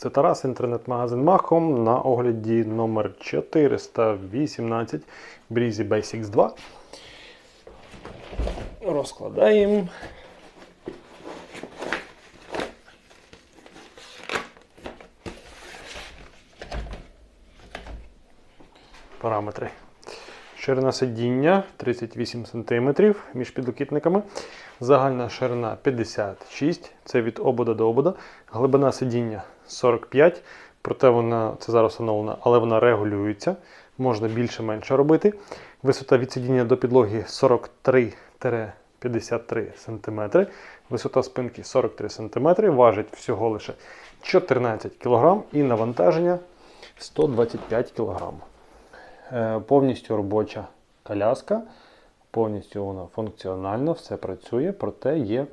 Це Тарас, інтернет-магазин Махом на огляді номер 418 Breezy Basics 2. Розкладаємо. Параметри. Ширина сидіння 38 см між підлокітниками. Загальна ширина 56 це від обода до обода. Глибина сидіння 45, проте вона це зараз встановлена, але вона регулюється. Можна більше-менше робити. Висота від сидіння до підлоги 43-53 см. Висота спинки 43 см. Важить всього лише 14 кг і навантаження 125 кг. Е, Повністю робоча коляска, повністю вона функціональна, все працює, проте є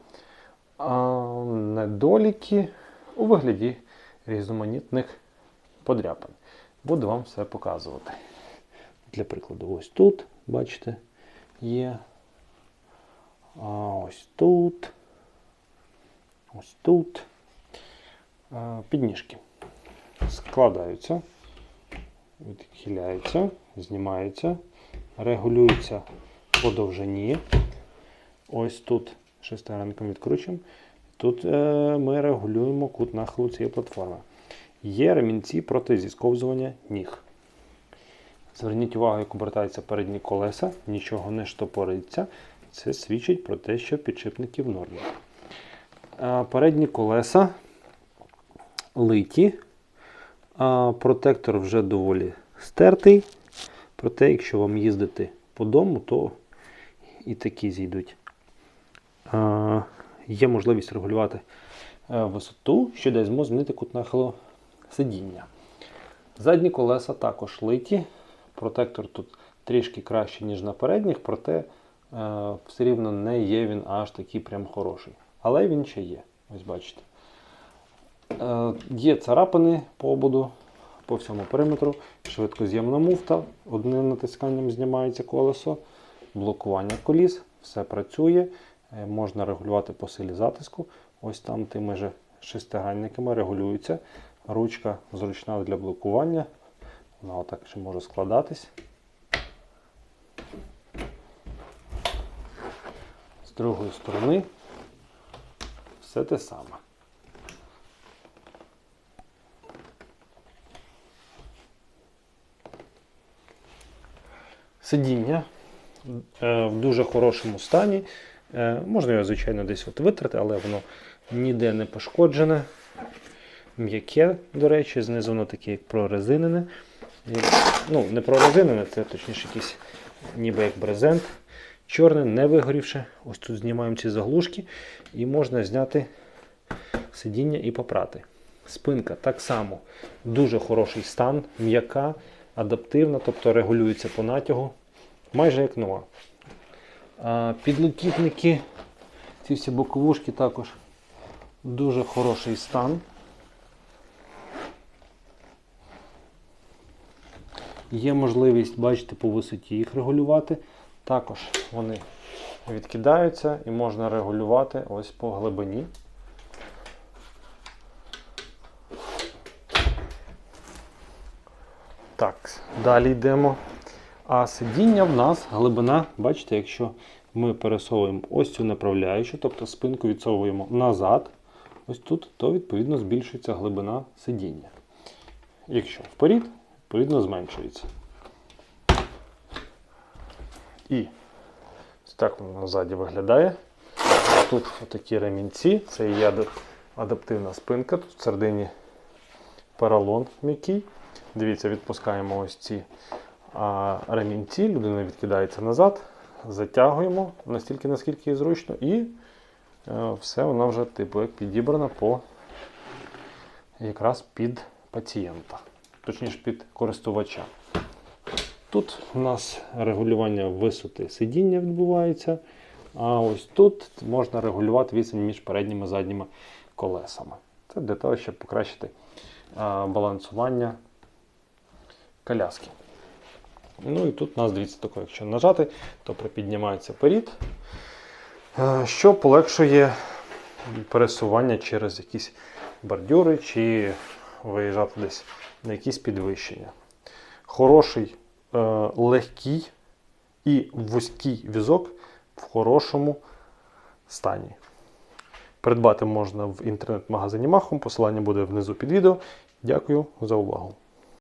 недоліки у вигляді різноманітних подряпин. Буду вам все показувати. Для прикладу, ось тут, бачите, є. А ось тут. Ось тут. Підніжки складаються відхиляється, знімається, регулюється по довжині. Ось тут шестеренком відкручуємо. Тут е, ми регулюємо кут нахилу цієї платформи. Є ремінці проти зісковзування ніг. Зверніть увагу, як обертаються передні колеса, нічого не штопориться. Це свідчить про те, що підшипники в нормі. Е, передні колеса литі. Протектор вже доволі стертий. Проте, якщо вам їздити по дому, то і такі зійдуть. Є можливість регулювати е, висоту, що дасть змогу змінити кут нахилу сидіння. Задні колеса також литі. Протектор тут трішки кращий, ніж на передніх, проте е, все рівно не є він аж такий прям хороший. Але він ще є. Ось бачите. Е, Є царапини по ободу по всьому периметру, швидкоз'ємна муфта, одним натисканням знімається колесо, блокування коліс, все працює. Е, Можна регулювати по силі затиску. Ось там тими же шестигранниками регулюється. Ручка зручна для блокування. Вона отак ще може складатись. З другої сторони все те саме. Сидіння е, в дуже хорошому стані. Е, Можна його, звичайно, десь от витрати, але воно ніде не пошкоджене. М'яке, до речі, знизу воно таке як прорезинене. Ну, не прорезинене, це точніше якийсь ніби як брезент. Чорне, не вигорівши. Ось тут знімаємо ці заглушки і можна зняти сидіння і попрати. Спинка так само дуже хороший стан, м'яка, адаптивна, тобто регулюється по натягу, майже як нова. Підлокітники, ці всі боковушки також дуже хороший стан. Є можливість, бачите, по висоті їх регулювати. Також вони відкидаються і можна регулювати ось по глибині. Так, далі йдемо. А сидіння в нас глибина, бачите, якщо ми пересовуємо ось цю направляючу, тобто спинку відсовуємо назад, ось тут, то відповідно збільшується глибина сидіння. Якщо вперед, відповідно зменшується. І ось так воно ззаді виглядає. Тут такі ремінці, це є адаптивна спинка, тут в середині поролон м'який. Дивіться, відпускаємо ось ці ремінці, людина відкидається назад, затягуємо настільки, наскільки зручно, і е, все вона вже типу як підібрана по якраз під пацієнта, точніше під користувача. Тут у нас регулювання висоти сидіння відбувається. А ось тут можна регулювати відстань між передніми і задніми колесами. Це для того, щоб покращити балансування коляски. Ну і тут у нас, дивіться, таке, якщо нажати, то припіднімається перід, е, що полегшує пересування через якісь бордюри чи виїжджати десь на якісь підвищення. Хороший, е, легкий і вузький візок в хорошому стані. Придбати можна в інтернет-магазині Махом. Посилання буде внизу під відео. Дякую за увагу.